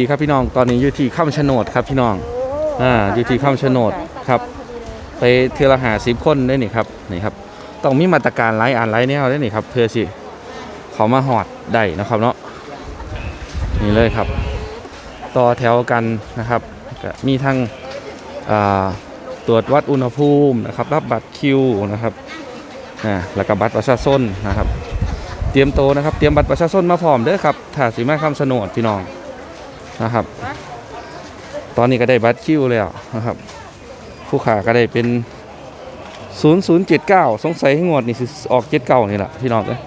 ดีครับพี่น้องตอนนี้อยู่ที่ข้ามโฉนดครับพี่น้องอ่าอยู่ที่ข้ามโฉนดครับ ไปเทอละหาสิบคนได้นี่ครับนี่ครับต้องมีมาตรการไล่อ่านไล่แนวได้นี่ครับเพื่อสิเขามาหอดได้นะครับเนาะนี่เลยครับ ต่อแถวกันนะครับ มีทั้งตรวจวัดอุณหภูมินะครับ รับบัตรคิวนะครับอ่าแล้วก็บัตรประชาชนนะครับ เตรียมโตนะครับ เตรียมบัตรประชาชนมาพร้อมเด้อครับถ้าสิมาคำสนดพี่น้อง นะครับ ตอนนี้ก็ได้บัตรคิวแล้วนะครับ ผู้ขาก็ได้เป็น 0079 สงสัยให้งวดนี่สิออก79นี่แหละพี่น้องเอ้ย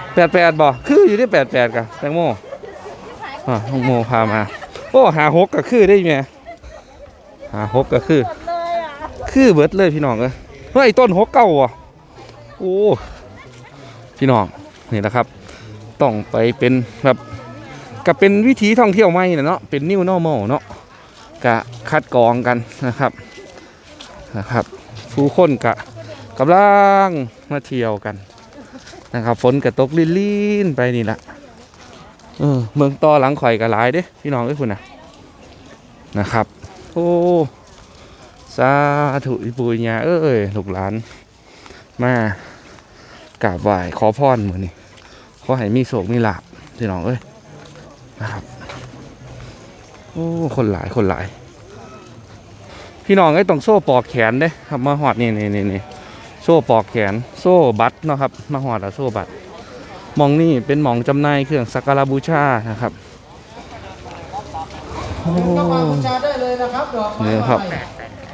88บ่คืออยู่ที่88กะแตงโมอ่าแตงโมพามาโอ้หาหกก็คือได้แม่หาหกก็คือ คือเบิดเลยพี่น้องเอ้ยเฮ้ยต้นหกเก้าอะโอ้พี่น้องนี่แหละครับ ต้องไปเป็นแบบ ก็เป็นวิถีท่องเที่ยวใหม่นะเนาะเป็นนิวนอร์มอลเนาะกะคัดกรองกันนะครับนะครับผู้คนกะกำลังมาเที่ยวกันนะครับฝนกระตกลินๆไปนี่แหละเออเมืองต่อหลังข่อยกะหลายเด้พี่น้องเอ้ยคุณนะนะครับโอ้สาธุปุญญาเอ้ยลูกหลานมากราบไหว้ขอพรมือนี่ขอให้มีโศกมีลาบพี่น้องเอ้ย นะครับโอ้คนหลายคนหลาย พี่น้องไอ้ยต้องโซ่ปอกแขนเด้ครับมาหอดนี่นี่นี่นี่โซ่ปอกแขน โซ่บัตรเนาะครับ มาหอดอะโซ่บัตรหมองนี่เป็นหมองจำหน่ายเครื่องสักการะบูชานะครับโอ้เข้ามาบูชาได้เลยนะครับดอกไม้นี่ครับใหม่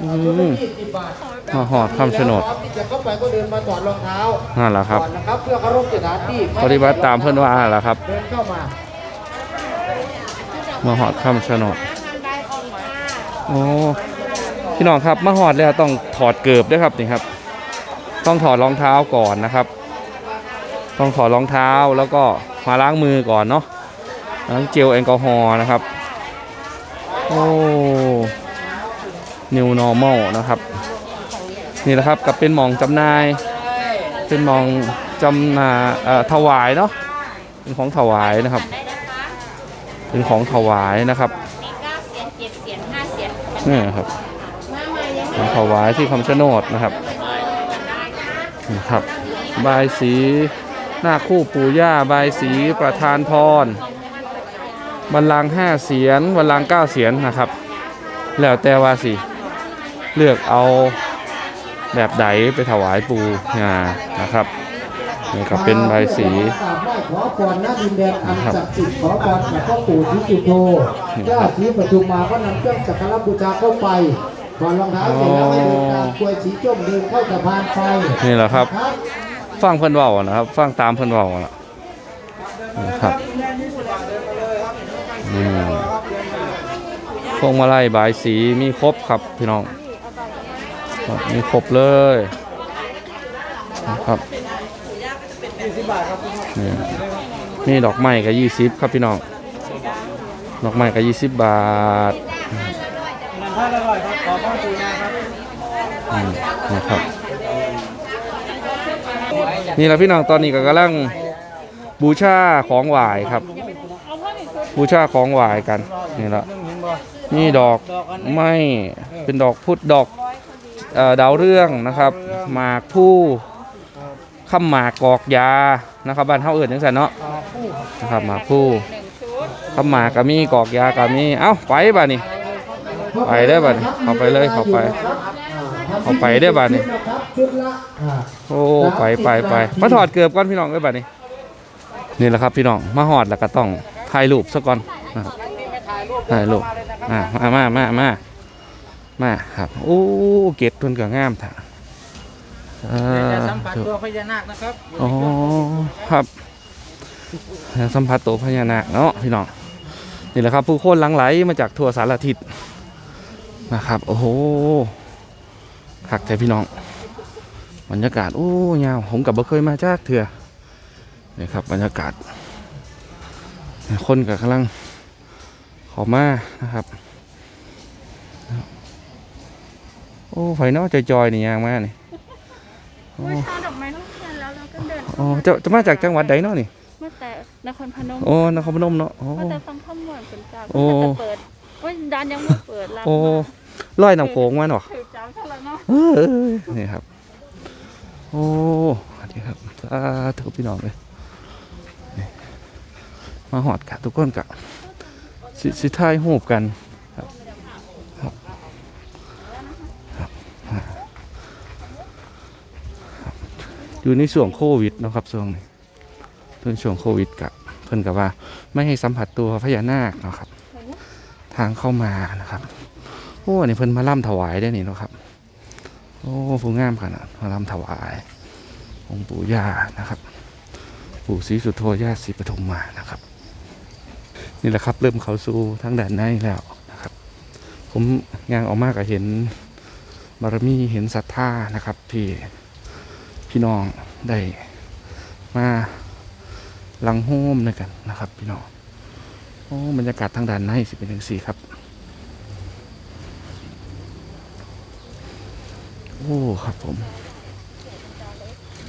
อืชุดละมยี่สิบบาทมาหอดคำชะโนดที่จะเข้าไปก็เดินมาถอดรองเท้านั่นแหละครับก่อนนะครับ เพื่อเคารพสถานที่ปฏิบัติตามเพื่อนว่าแหละครับเดินเข้ามา มาหอดคำชะโนดโอ้พี่น้องครับมาหอดแล้วต้องถอดเกือบด้วยครับนี่ครับ ต้องถอดรองเท้าก่อนนะครับ ต้องถอดรองเท้าแล้วก็มาล้างมือก่อนเนาะล้างเจลแอลกอฮอล์นะครับ โอ้ new normal นะครับ นี่แหละครับกับเป็นหมองจำนาย เป็นหมองจำนายเอ่อถวายเนาะเป็นของถวายนะครับ เป็นของถวายนะครับมีเก้าเสียนเจ็ดเสียนห้าเสียนนี่ครับมาใหม่ยังของถวายที่คำชะโนดนะครับนี่ครับบายสีหน้าคู่ปู่ย่าบายสีประธานพรบัลลังห้าเสียนบัลลังเก้าเสียนนะครับ แล้วแต่ว่าสิเลือกเอาแบบใดไปถวายปู่งานะครับนี่ก็เป็นใบสี ขอพรณดินแดนอันศักดิ์สิทธิ์ขอพรกับพ่อปู่ศรีจุโธเจ้าศรีปทุมมาก็นำเครื่องสักการะบูชาเข้าไปถอดรองเท้าเสร็จแล้วให้เดินตามกลวยสีส้มเดินเข้าสะพานไฟนี่แหละครับครับฟังเพิ่นเว้านะครับ ฟังตามเพิ่นเว้าน่ะนะครับนี่พวงมาลัยบายสีมีครบครับพี่น้องครับมีครบเลยนะครับ นี่นี่ดอกไม้ก็ยี่สิบครับพี่น้อง ดอกไม้ก็ยี่สิบบาทอืมนะครับ นี่แหละพี่น้องตอนนี้ก็กำลังบูชาของหวายครับ บูชาของหวายกันนี่ละนี่ดอกไม้เป็นดอกพุธดอกเอ่อดาวเรื่องนะครับหมากผู้ ข้ามหมากกอกยานะครับบ้านเฮาเอิ้นจังซั่นเนาะนะครับหมากผู้ข้ามหมากก็มีกอกยาก็มีเอ้าไปบ้านนี่ไปได้บัดนี้เข้าไปเลยเข้าไปเข้าไปได้บัดนี้ชุดละอ่าโอ้ไปไปไปมาถอดเกือบก่อนพี่น้องเอ้ยบัดนี้นี่แหละครับพี่น้องมาหอดแล้วก็ต้องถ่ายรูปซะก่อนนะครับถ่ายรูปอ่ามามามามามาครับโอ้เกตทุนก็งามถ่ะ อ่าจะสัมผัสตัวพญานาคนะครับอ๋อครับสัมผัสตัวพญานาคเนาะพี่น้องนี่แหละครับผู้คนหลังไหลมาจากทั่วสารทิศนะครับ โอ้โหคักแต่พี่น้องบรรยากาศโอ้ยาวผมกับบ่เคยมาจากเถื่อนี่ครับบรรยากาศ คนกับกำลังเขอมานะครับ โอ้ไฟเนอกจอยๆนี่ยางมากนี่โอ้ เมื่อเช้าดอกไม้ทุกเทียนแล้วเราก็เดินอ๋อจะจะมาจากจังหวัดใดเนาะนี่มมาแต่นครพนมโอ้นครพนมเนาะโอ้มาแต่ฟังข้อมูลเป็นจ้าโอ้ก็จะเปิดว่าด้านยังไม่เปิดร้านโอ้มาร้อยน้ำโขงมาเนาะถือจ้าเท่าไหร่เนาะเอ้ยนี่ครับ โอ้สวัสดีครับสาธุพี่น้องเลยนี่มาหอดกะทุกคนกะสิสิทายหูบกันครับครับครับครับ อยู่ในช่วงโควิดนะครับช่วงนี้เป็นช่วงโควิดกะเพิ่นกับว่าไม่ให้สัมผัสตัวพญานาคนะครับ ทางเข้ามานะครับโอ้นนี่เพิ่นมาล่ำถวายได้นี่นะครับ โอ้ผู้งามขนาดมาลำถวายองค์ปู่ย่านะครับ ปู่ศรีสุโธย่าศรีปฐุมมานะครับ นี่แหละครับ เริ่มเขาสู่ทางด้านในแล้วนะครับ ผมย่างออกมาก็เห็นบารมีเห็นศรัทธานะครับที่ พี่น้องได้มาลังโฮมด้วยกันนะครับ พี่น้องโอ้บรรยากาศทางด้านในสิเป็นอย่งสี่ครับ โอ้ครับผม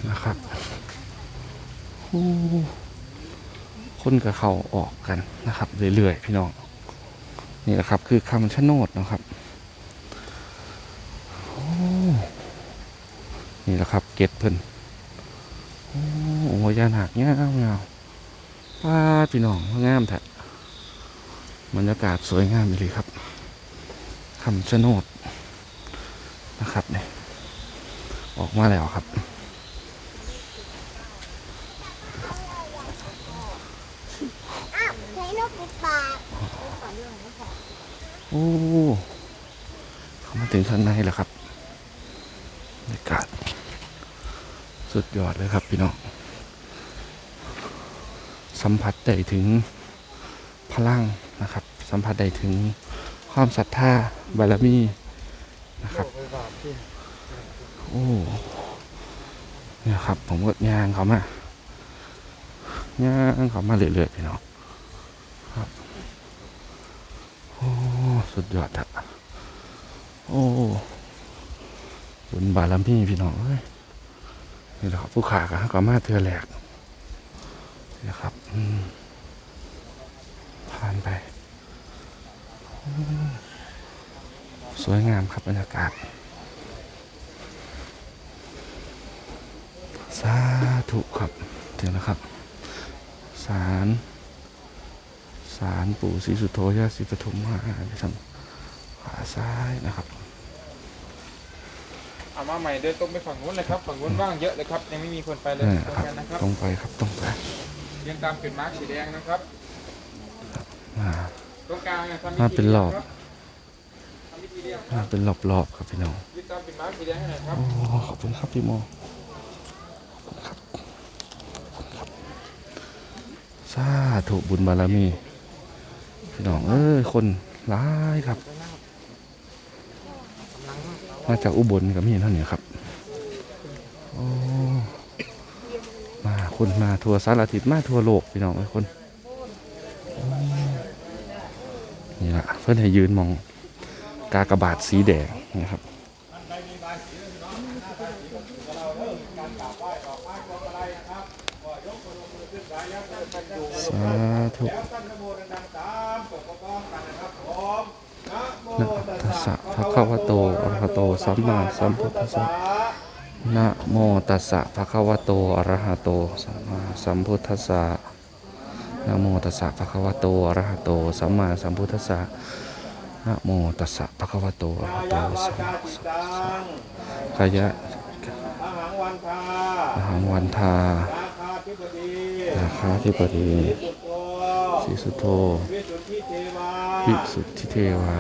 นะครับโอ้คนกับเขาออกกันนะครับเรื่อยๆพี่น้องนี่แหละครับ คือคำชะโนดนะครับโอ้ นี่แหละครับเกตเพิ่นโอ้โหยาหนักเงี้ยเงาป้าพี่น้องงามแท้บรรยากาศสวยงามเลยครับคำชะโนดนะครับเนี่ยออกมาแล้วครับใช้นกปิดปาโอ้ เข้ามาถึงข้างในแล้วครับ บรรยากาศสุดยอดเลยครับพี่น้อง สัมผัสได้ถึงพลังนะครับ สัมผัสได้ถึงความศรัทธาบารมีนะครับ โอ้เนี่ยครับ ผมก็ย่างเขามาย่างเขามาเรื่อยๆพี่น้องครับ โอ้ สุดยอดอะโอ้ บุญบารมีพี่น้องเอ้ยนี่แหละครับผู้ขากันก็มาเทือแหลกนะครับผ่านไป สวยงามครับบรรยากาศ สาธุครับเดี๋ยวนะครับ สารสารปู่ศรีสุโธยาศรีปฐุมมาไปทางขวาซ้ายนะครับ เอามาใหม่เดินตรงไปฝั่งนู้นเลยครับฝั่งนู้นว่างเยอะเลยครับยังไม่มีคนไปเลยนี่ตรงครับกันนะครับตรงไปครับตรงไปเรียังตามเป็นมาร์คสีแดงนะครับมาตรงกลางเนี่ยทำมาเป็นรอบทำพิธีเรียกคมารับเป็นรอบๆครับพี่น้องยึดตามเป็นมาร์คสีแดงให้หน่อยครับโอ้ขอบคุณครับพี่โมขอบคุณครับขอบคุณครับสาธุบุญบารมี พี่น้องเอ้ยคนหลายครับ มาจากอุบลกับมีเท่านี้ครับโอ้มาคนมาทัวร์สารทิศมาทัวร์โลกพี่น้องเอ้คนนี่ละเพื่อนให้ยืนมองกากระบาทสีแดงนะครับสาธุนะ ทัสสะภะคะวโตอรหโต สัมมาสัมพุทธัสสะนะโมตัสสะภะคะวโตอรหโต สัมมาสัมพุทธัสสะนะโมตัสสะภะคะวโตอรหโต สัมมาสัมพุทธัสสะนะโมตัสสะภะคะวโตอรหโต สัมมาสัมพุทธัสสะกายะอาหังวันทาราคาธิบดีสิสุโธสีสุโธวิสุทธิเทวา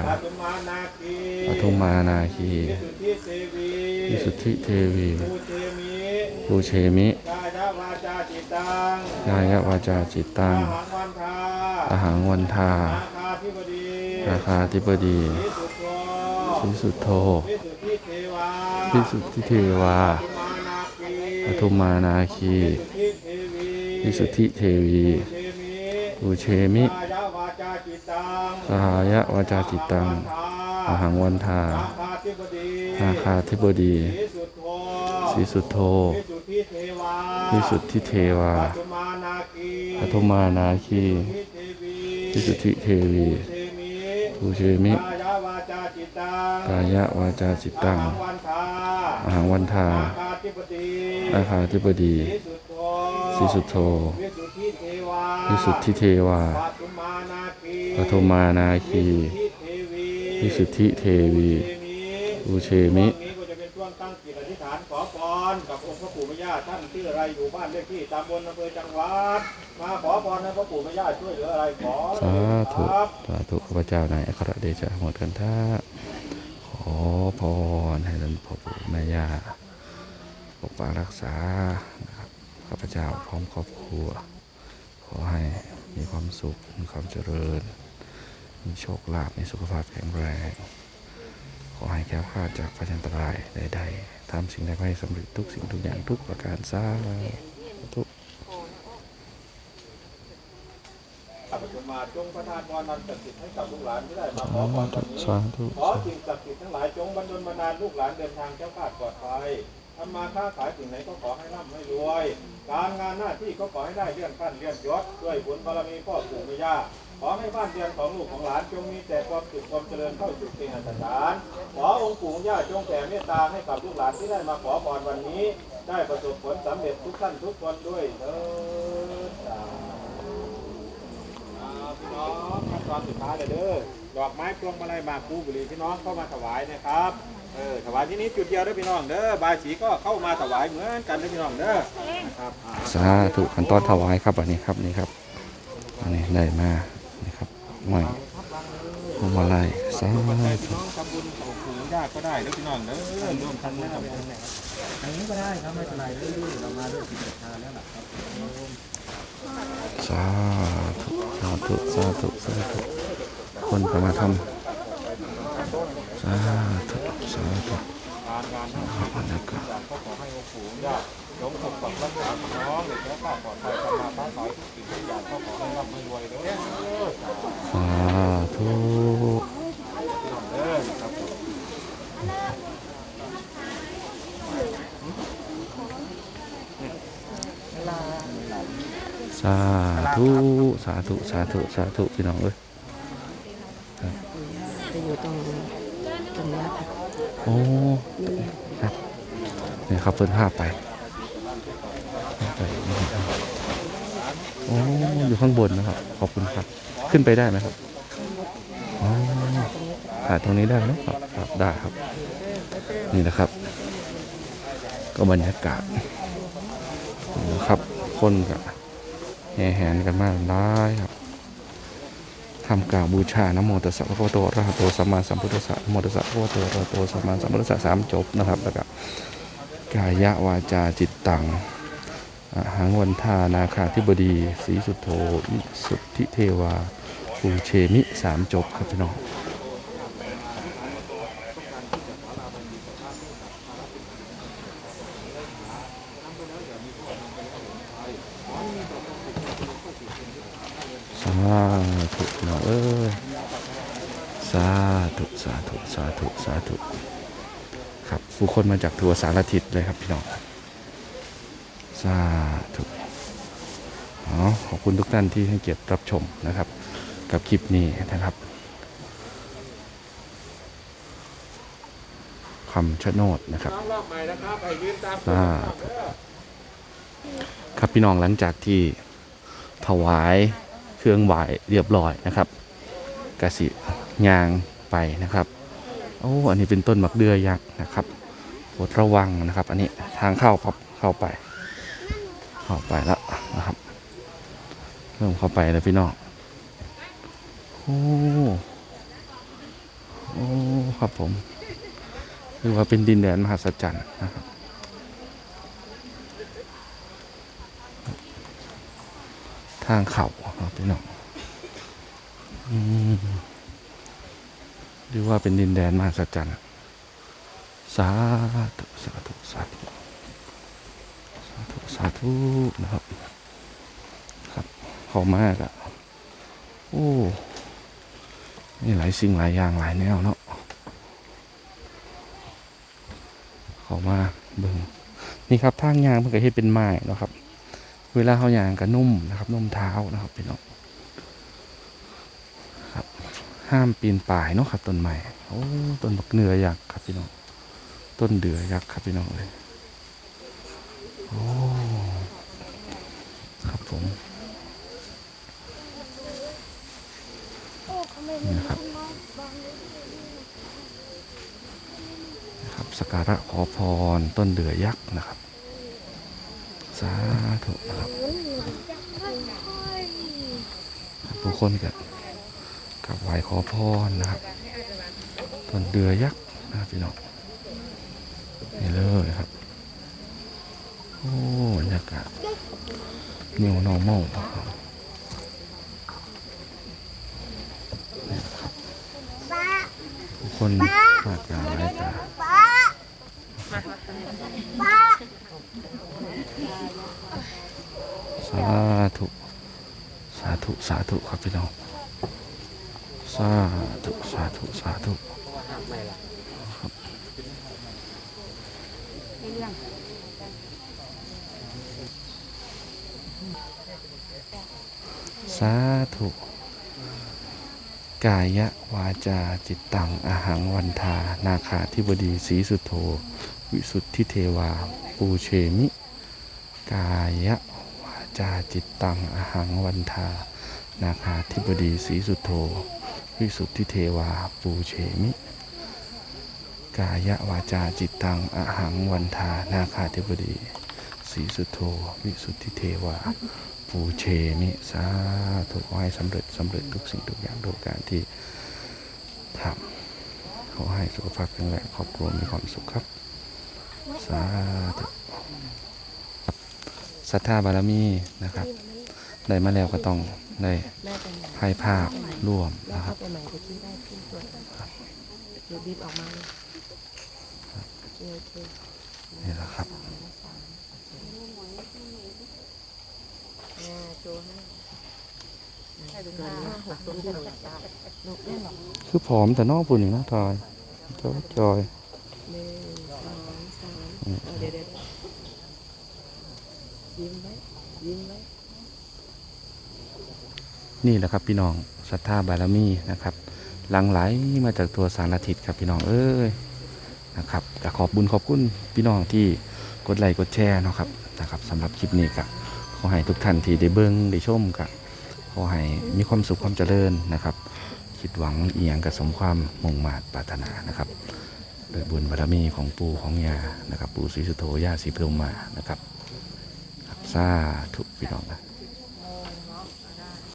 ปทุมมานาคีวิสุทธิเทวีวิสุธิเทวีภูเชมิกายวาจาจิตตังอาหังวันทา ราคาธิบดีราคาธิบดีวิสุทโธวิสุทโธวิสุทธิเทวาวิสุธิเทวาปทุมมานาคีปทุมมานาคีวิสุทธิเทวีวิสุทธิเทวีภูเทมิปูเชมิกายวาจาจิตตังกายวาจาจิตตัง อาหังวันทาราคาธิบดีสีสุทโธสีสุทโธวิสุทธิเทวาวิสุทธิเทวาปัจจุมานาคีปฐมานาคีวิสุทธิเทวีภูเชมิกายวาจาจิตตังกายะวาจาจิตตังอาหังวันทาอาคาธิบดีสีสุทโธสีสุทโธวิสุทธิเทวาวิสุทธิเทวาปัตุมานาคีปฐมานาคี วิสุทธิเทวีวิสุเทวีเทมิเชมินี้ก็จะเป็นช่วงตั้งจิตอธิษฐานขอพรกับองค์พระปู่แม่ย่าท่านชื่ออะไรอยู่บ้านเลขที่ตำบลอำเภอจังหวัดมาขอพรให้พระปู่แม่ย่าช่วยเหลืออะไรขอสาธุครับสาธุข้าพเจ้านายอัครเดชะหมดกันท่าขอพรให้ท่านพ่อปู่แม่ย่าปกปักรักษานะครับข้าพเจ้าพร้อมครอบครัว ขอให้มีความสุขมีความเจริญ มีโชคลาภมีสุขภาพแข็งแรง ขอให้แคล้วคลาดจากภัยอันตรายใดๆทำสิ่งใดก็ให้สำเร็จทุกสิ่งทุกอย่างทุกประการสาธุข้าพเจ้ามาจงประทานพรนันศักดิ์สิทธิ์ให้กับลูกหลานที่ได้มาขสาอพรธุวันนี้สาธุขอสิ่งศักดิ์สิทธิ์ทั้งหลายจงบันดลบันดาลลูกหลานเดินทางแก้วคลาดปลอดภัยทำมาค้าขายสิ่งไหนก็ขอให้ร่ำให้รวย การงานหน้าที่ก็ขอให้ได้เลื่อนขั้นเลื่อนยศด้วยบุญบารมีพ่อปู่แม่ย่า ขอให้บ้านเรือนของลูกของหลานจงมีแต่ความสุขความเจริญเข้าสู่เกณฑ์อันตราน ขอองค์ปู่ย่าจงแผ่เมตตาให้กับลูกหลานที่ได้มาขอพรวันนี้ ได้ประสบผลสำเร็จทุกท่านทุกคนด้วยเถิดสาธุอ่าพี่น้องขั้นตอนสุดท้ายเลยเด้อดอกไม้พวงมาลัยมากพลูบุรีพี่น้องเข้ามาถวายนะครับเออถวายที่นี้จุดเดียวเด้อพี่น้องเด้อบายสีก็เข้ามาถวายเหมือนกันเด้อพี่น้องเด้อครับสาธุขั้นตอนถวายครับอันนี้ครับนี่ครับอันนี้ได้มา นี่ครับไม่พวงมาลัยสาพี่ธุน้องทำบุญของปู่ย่าก็ได้เด้อพี่น้องเด้อร่วมทำบุญกับผมอันนี้ก็ได้ครับไม่เป็นไรเด้อเรามาด้วยจิตศรัทธาแล้วล่ะครับสาธุสาธุสาธุสาธุคนก็มาทำสาธุสาธุ การงานหน้าครับบรรยากาศที่ก็ขอให้องค์ปู่ย่าจงปกปักรักษาพี่น้องเด็กและข้าปลอดภัยทำมาค้าขายทุกสิ่งทุกอย่างก็ขอให้ร่ำให้รวยเด้อสาธุเด้อครับสาธุ สาธุ สาธุ สาธุ พี่น้องเอ้ย จะอยู่ตรงตรงนี้ค่ะ โอ้ครับนี่ครับเพิ่นพาไปไปโอ้อยู่ข้างบนนะครับ ขอบคุณครับ ขึ้นไปได้ไหมครับอ๋อถ่ายตรงนี้ได้เนอะครับครับได้ครับ นี่นะครับ ก็บรรยากาศนะครับคนกับแห่แหนกันมากได้ครับ ทำกล่าวบูชานะโมตัสสะพระพุทโตอระหะโตสัมมาสัมพุทธัสสะนะโมตัสสะพระพุทโตอระหะโตสัมมาสัมพุทธัสสะสามจบนะครับแล้วก็กายะวาจาจิตตังหังวันทานาคาธิบดีสีสุโธสุทธิเทวาภูเชมิสามจบครับพี่น้อง สา ธุพี่น้องเอ้ยสาธุสาธุสาธุสาธุครับผู้คนมาจากทั่วสารทิศเลยครับพี่น้องสาธุอ๋อขอบคุณทุกท่านที่ให้เกียรติรับชมนะครับ กับคลิปนี้นะครับคำชะโนดนะครับน้องรอบใหม่นะครับไปยืนตามอ่าครับพี่น้องหลังจากที่ถวาย เครื่องไหวเรียบร้อยนะครับกะสิยางไปนะครับโอ้อันนี้เป็นต้นมักเดือยักษ์นะครับโปรดระวังนะครับ อันนี้ทางเข้าพับเข้าไป เข้าไปแล้วนะครับ เริ่มเข้าไปแล้วพี่น้องโอ้โอ้ครับผม คือว่าเป็นดินแดนมหัศจรรย์นะครับางเขาครับพี่น้องอืมหรือว่าเป็นดินแดนมหัศจรรย์สาธุสาธุสาธุสาธุสาธุนะครับ ครับเขามากอะโอ้นี่หลายสิ่งหลายอย่างหลายแนวเนาะเขามาเบิ่งนี่ครับทางยางเพิ่งก็เฮ็ดเป็นไม้นะครับ เวลาเขาย่างก็นุ่มนะครับ นุ่มเท้านะครับพี่น้องครับ ห้ามปีนป่ายเนาะครับต้นใหม่โอ้ต้นบักเนือยักษ์ครับพี่น้องต้นเดือยักษ์ครับพี่น้องเลยโอ้ครับผมนี่นะครับนะครับสักการะขอพรต้นเดือยักษ์นะครับาธุนะครับผู้คนกับกับไหวขอพรนะครับต้นเดือยักษ์นะพี่น้องนี่เลยครับ โอ้บรรยากาศเนิวนอร์มอลผู้คนมากการหลายตาป้าป้า สาธุ สาธุ สาธุครับพี่น้อง สาธุ สาธุ สาธุครับสาธุ กายะวาจาจิตตังอาหังวันทา นาคาธิบดีสีสุโธ วิสุทธิเทวา ปูเชมิ กายะวาจาจิตตังอหังวันทา นาคาธิบดีสีสุโธวิสุทธิเทวาปูเชมิ กายะวาจาจิตตังอหังวันทา นาคาธิบดีสีสุโธวิสุทธิเทวาปูเชมิสาธุขอให้สำเร็จสำเร็จทุกสิ่งทุกอย่างโดยการที่ทำขอให้สุขภาพแข็งแรงครอบครัวมีความสุขครับ สาธุ ศรัทธาบารมีนะครับได้มาแล้วก็ต้องได้แม่เป็นไหนให้ภาพร่วมแล้วนะคเข้ารับไปใหม่ตะกี้ได้พี่ตรวจเดี๋ยวบีบออกมาเลยโอเคโอเคนี่แหละครับแม่โชว์ให้เกินห้าหกตัวที่เราอยากได้ลูกเล่นหรอคือผอมแต่นอกปุ่นอย่างนะทอยจอยจอยหนึ่งสองสามเอาเดี๋ยวเดี๋ ยิ้มไว้ยิ้มไว้นี่แหละครับพี่น้องศรัทธาบารมีนะครับหลังไหลมาจากตัวสารทิศครับพี่น้องเอ้ยนะครับขอบบุญขอบคุณพี่น้องที่กดไลค์กดแชร์นะครับนะครับสำหรับคลิปนี้ก็ขอให้ทุกท่านที่ได้เบิ้งได้ชมก็ขอให้มีความสุขความเจริญนะครับ คิดหวังเอียงกับสมความมุ่งมาตปรารถนานะครับโดยบุญบารมีของปู่ของยานะครับ ปู่ศรีสุโธย่าศรีพรหมานะครับ สาธุพี่น้องนะ